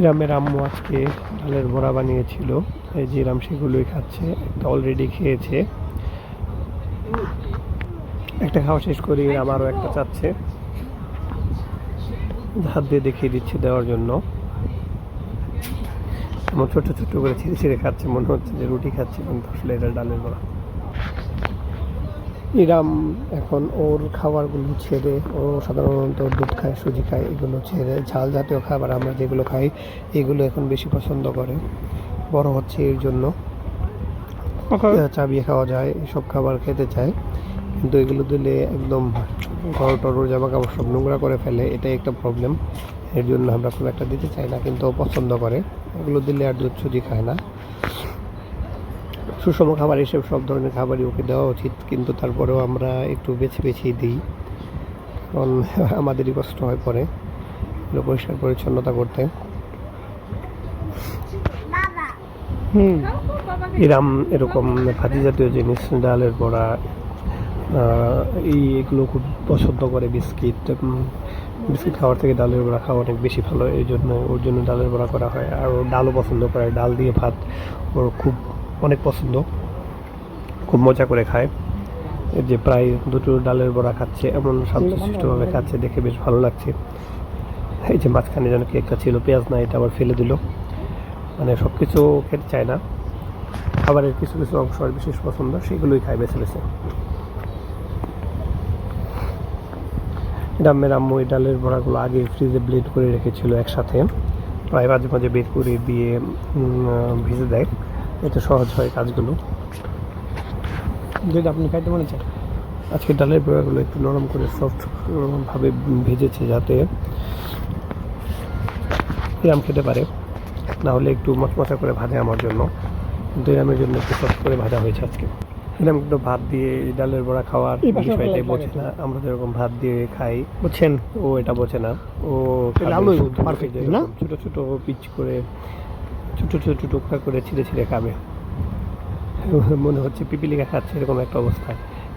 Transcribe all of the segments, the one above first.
হিরামের আম্মু আজকে ডালের বড়া বানিয়েছিল। এই যে হিরাম সেগুলোই খাচ্ছে, একটা অলরেডি খেয়েছে। একটা খাওয়া শেষ করি হিরাম আরও একটা চাচ্ছে। হাত দিয়ে দেখিয়ে দিচ্ছে দেওয়ার জন্য। এমন ছোট ছোট করে ছিঁড়ে ছিঁড়ে খাচ্ছে, মনে হচ্ছে যে রুটি খাচ্ছে, কিন্তু আসলে এটা ডালের বড়া। ইরাম এখন ওর খাবারগুলো ছেড়ে ও সাধারণত দুধ খায় সুজি খায় এগুলো ছেড়ে ঝাল জাতীয় খাবার আমরা যেগুলো খাই এগুলো এখন বেশি পছন্দ করে। বড় হচ্ছে এর জন্য। চাবিয়ে খাওয়া যায় এসব খাবার খেতে চায় কিন্তু এগুলো দিলে একদম ঘর টর জামা কাপড় সব নোংরা করে ফেলে এটাই একটা প্রবলেম এর জন্য আমরা খুব একটা দিতে চাই না কিন্তু পছন্দ করে। এগুলো দিলে আর দুধ সুজি খায় না। সুষম খাবার এসব সব ধরনের খাবারই ওকে দেওয়া উচিত, কিন্তু তারপরেও আমরা একটু বেছে বেছেই দিই। কারণ আমাদেরই কষ্ট হয় পরে, এগুলো পরিষ্কার পরিচ্ছন্নতা করতে। হুম এরাম এরকম ভাজি জাতীয় জিনিস, ডালের বড়া এই এগুলো খুব পছন্দ করে বিস্কিট। বিস্কিট খাওয়ার থেকে ডালের বড়া খাওয়া অনেক বেশি ভালো, এই জন্য ওর জন্য ডালের বড়া করা হয়। আর ডালও পছন্দ করে, ডাল দিয়ে ভাত, ওর খুব অনেক পছন্দ। খুব মজা করে খায়। যে প্রায় দুটো ডালের বড়া খাচ্ছে, এমন শান্তশিষ্টভাবে খাচ্ছে, দেখে বেশ ভালো লাগছে। এই যে মাঝখানে যেন কি একটা ছিল, পেঁয়াজ না, এটা আবার ফেলে দিল। মানে সব কিছু খেতে চায় না। খাবারের কিছু কিছু অংশ আর বিশেষ পছন্দ, সেগুলোই খায় বেছে বেছে। ডাম্মের আম্মু এই ডালের বড়াগুলো আগে ফ্রিজে ব্লেড করে রেখেছিল একসাথে। প্রায় মাঝে মাঝে বের করে দিয়ে ভিজে দেয়। এতে সহজ হয় কাজগুলো। যদি আপনি খাইতে মনে চান আজকে ডালের বড়াগুলো একটু নরম করে সফট ভাবে ভেজেছে যাতে ইরাম খেতে পারে। না হলে একটু মচমচা করে ভাজে আমার জন্য। কিন্তু ইরামের জন্য একটু সফট করে ভাজা হয়েছে আজকে। ইরাম একটু ভাত দিয়ে ডালের বড়া খাওয়ার বিষয়টাই বোঝে না। আমরা যেরকম ভাত দিয়ে খাই। বুঝছেন ও এটা বোঝে না। ও না? ছোট ছোট পিচ করে ছোট ছোট টুকরা করে ছিঁড়ে ছিঁড়ে খাবে। মনে হচ্ছে পিপিলিকা খাচ্ছে এরকম একটা অবস্থা।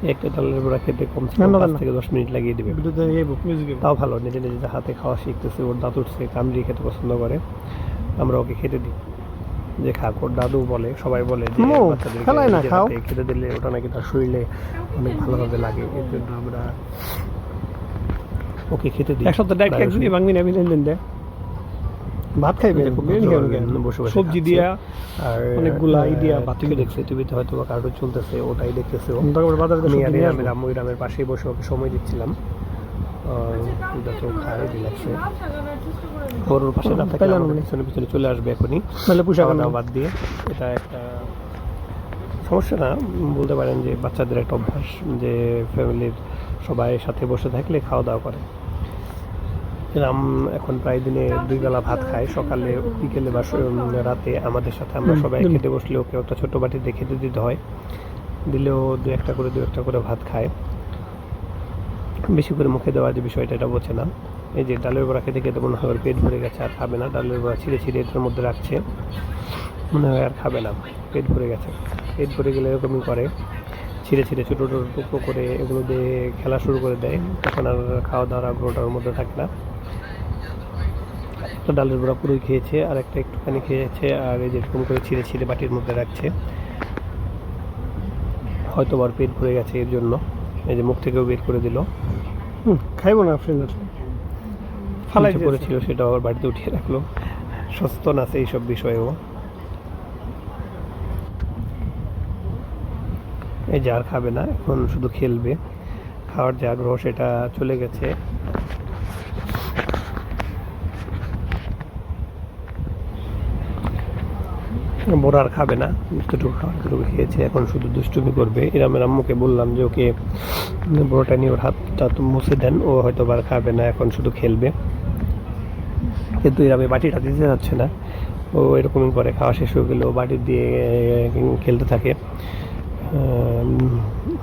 একটা ডালের বড়া খেতে কম পাঁচ থেকে দশ মিনিট লাগিয়ে দিবে। তাও ভালো নিজে নিজে হাতে খাওয়া শিখতেছে ওর দাদু উঠছে কামড়ি খেতে পছন্দ করে। আমরা ওকে খেতে দিই। যে খাক ওর দাদু বলে সবাই বলে যে বাচ্চাদেরকে খেতে দিলে ওটা নাকি তার শরীরে অনেক ভালোভাবে লাগে এর জন্য আমরা ওকে খেতে দিই। এক সপ্তাহ ডাইরেক্ট প্রায় একদিনই ভাঙবি না বিলেন দেন। ভাত খাইবে ভালোভাবে কেন? বসে সবজি দিয়া আর অনেকগুলা ভাত টিভি থেকে দেখছে টিভিতে হয়তো বা কার্টুন চলতেছে ওটাই দেখতেছে তারপর বাজারে আমি আর আসব। আম্মু পাশেই বসে ওকে সময় দিচ্ছিলাম। আর যাতে ও খায় ওর পাশে না থাকলে পিছনে পিছনে চলে আসবে এখনই। নাহলে পোশাক বাদ দিয়ে। এটা একটা সমস্যা না বলতে পারেন যে বাচ্চাদের একটা অভ্যাস যে ফ্যামিলির সবাই সাথে বসে থাকলে খাওয়া দাওয়া করে। এরম এখন প্রায় দিনে দুই বেলা ভাত খায়। সকালে বিকেলে বা রাতে আমাদের সাথে আমরা সবাই খেতে বসলে ওকে একটা ছোট বাটিতে খেতে দিতে হয়। দিলেও দু একটা করে দু একটা করে ভাত খায়। বেশি করে মুখে দেওয়ার যে বিষয়টা এটা বোঝে না। এই যে ডালের বড়া খেতে খেতে মনে হয় ওর পেট ভরে গেছে আর খাবে না। ডালের বড়া ছিঁড়ে ছিঁড়ে এটার মধ্যে রাখছে। মনে হয় আর খাবে না। পেট ভরে গেছে। পেট ভরে গেলে এরকমই করে। ছিঁড়ে ছিঁড়ে ছোটো ছোটো টুকরো করে এগুলো দিয়ে খেলা শুরু করে দেয়। তখন আর খাওয়া দাওয়ার আগ্রহটা ওর মধ্যে থাকে না। একটা ডালের বড়া পুরোই খেয়েছে আর একটা একটুখানি খেয়েছে আর এই যে এরকম করে ছিঁড়ে ছিঁড়ে বাটির মধ্যে রাখছে। হয়তো আর পেট ভরে গেছে এর জন্য। এই যে মুখ থেকেও বের করে দিল। হুম, খাইবো না ফ্রেন্ড ফালাই নিচে পড়েছিল সেটা আবার বাড়িতে উঠিয়ে রাখল। সচেতন আছে এইসব বিষয়েও এই যে আর খাবে না এখন শুধু খেলবে। খাওয়ার যে আগ্রহ সেটা চলে গেছে। বড় আর খাবে না। যতটুকু খাওয়ার যতটুকু খেয়েছে, এখন শুধু দুষ্টুমি করবে। ইরামের আম্মুকে বললাম যে, ওকে, বড়টা নিয়ে ওর হাতটা তো মুছে দেন, ও হয়তো আর খাবে না, এখন শুধু খেলবে। কিন্তু ইরামে বাটিটা দিতে যাচ্ছে না। ও এরকমই করে, খাওয়া শেষ হয়ে গেলেও বাটি দিয়ে খেলতে থাকে।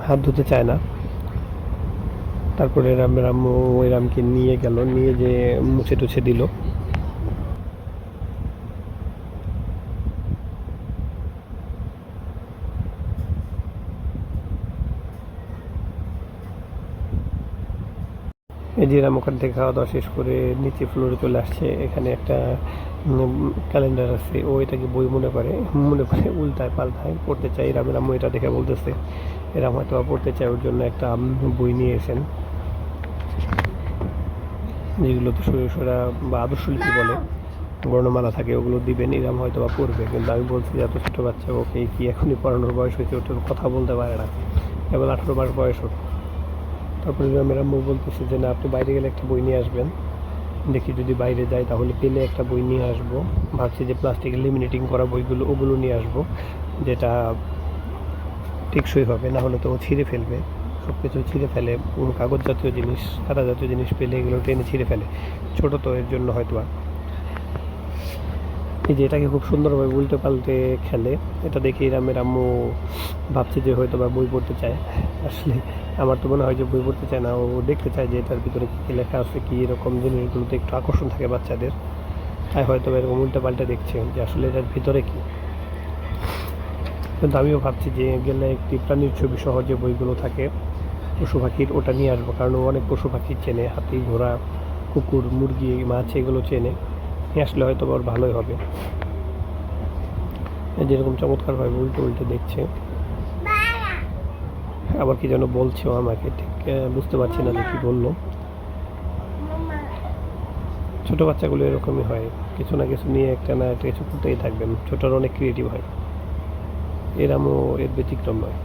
হাত ধুতে চায় না। তারপরে রামের আম্মু ওই রামকে নিয়ে গেল, নিয়ে যে মুছে টুছে দিল। এই যে রাম ওখান থেকে খাওয়া দাওয়া শেষ করে নিচে ফ্লোরে চলে আসছে। এখানে একটা ক্যালেন্ডার আছে। ও এটাকে বই মনে করে মনে করে উল্টায় পাল্টায় পড়তে চাই রামের আম্মু এটা দেখে বলতেছে এরাম হয়তো বা পড়তে চায় ওর জন্য একটা বই নিয়ে এসেন। যেগুলো যেগুলোতে সরা বা আদর্শ লিপি বলে বর্ণমালা থাকে ওগুলো দিবেন এরাম হয়তো বা পড়বে। কিন্তু আমি বলছি যে এত ছোটো বাচ্চা ওকে কি এখনই পড়ানোর বয়স হয়েছে? ওটা কথা বলতে পারে না। কেবল আঠেরো মাস বয়স ওর। তারপরে গ্রামের আম্মু বলতেছে যে, না, আপনি বাইরে গেলে একটা বই নিয়ে আসবেন। দেখি যদি বাইরে যাই তাহলে পেলে একটা বই নিয়ে আসব। ভাবছি যে প্লাস্টিক লিমিনেটিং করা বইগুলো, ওগুলো নিয়ে আসব, যেটা টেকসই হবে, না হলে তো ও ছিঁড়ে ফেলবে। সব কিছু ছিঁড়ে ফেলে, কোনো কাগজ জাতীয় জিনিস, খাতা জাতীয় জিনিস পেলে এগুলো টেনে ছিঁড়ে ফেলে। ছোটো তো, এর জন্য হয়তো এই যে এটাকে খুব সুন্দরভাবে উল্টে পাল্টে খেলে, এটা দেখে রামের আম্মু ভাবছে যে হয়তো বা বই পড়তে চায়। আসলে আমার তো মনে হয় যে বই পড়তে চায় না, ও দেখতে চায় যে এটার ভিতরে কী কী লেখা আছে, কী এরকম জিনিসগুলোতে একটু আকর্ষণ থাকে বাচ্চাদের। তাই হয়তো এরকম উল্টে পাল্টে দেখছে যে আসলে এটার ভিতরে কী। কিন্তু আমিও ভাবছি যে গেলে একটি প্রাণীর ছবি সহ যে বইগুলো থাকে, পশু পাখির, ওটা নিয়ে আসব। কারণ অনেক পশু পাখি চেনে, হাতি, ঘোড়া, কুকুর, মুরগি, মাছ, এগুলো চেনে। নিয়ে আসলে হয়তো ওর ভালোই হবে। যেরকম চমৎকারভাবে উল্টে উল্টে দেখছে। আবার কি যেন বলছেও আমাকে, ঠিক বুঝতে পারছি না যে কী বলল। ছোটো বাচ্চাগুলো এরকমই হয়, কিছু না কিছু নিয়ে একটা না একটা কিছু করতেই থাকবেন। ছোটোর অনেক ক্রিয়েটিভ হয়। এরামও এর ব্যতিক্রম নয়।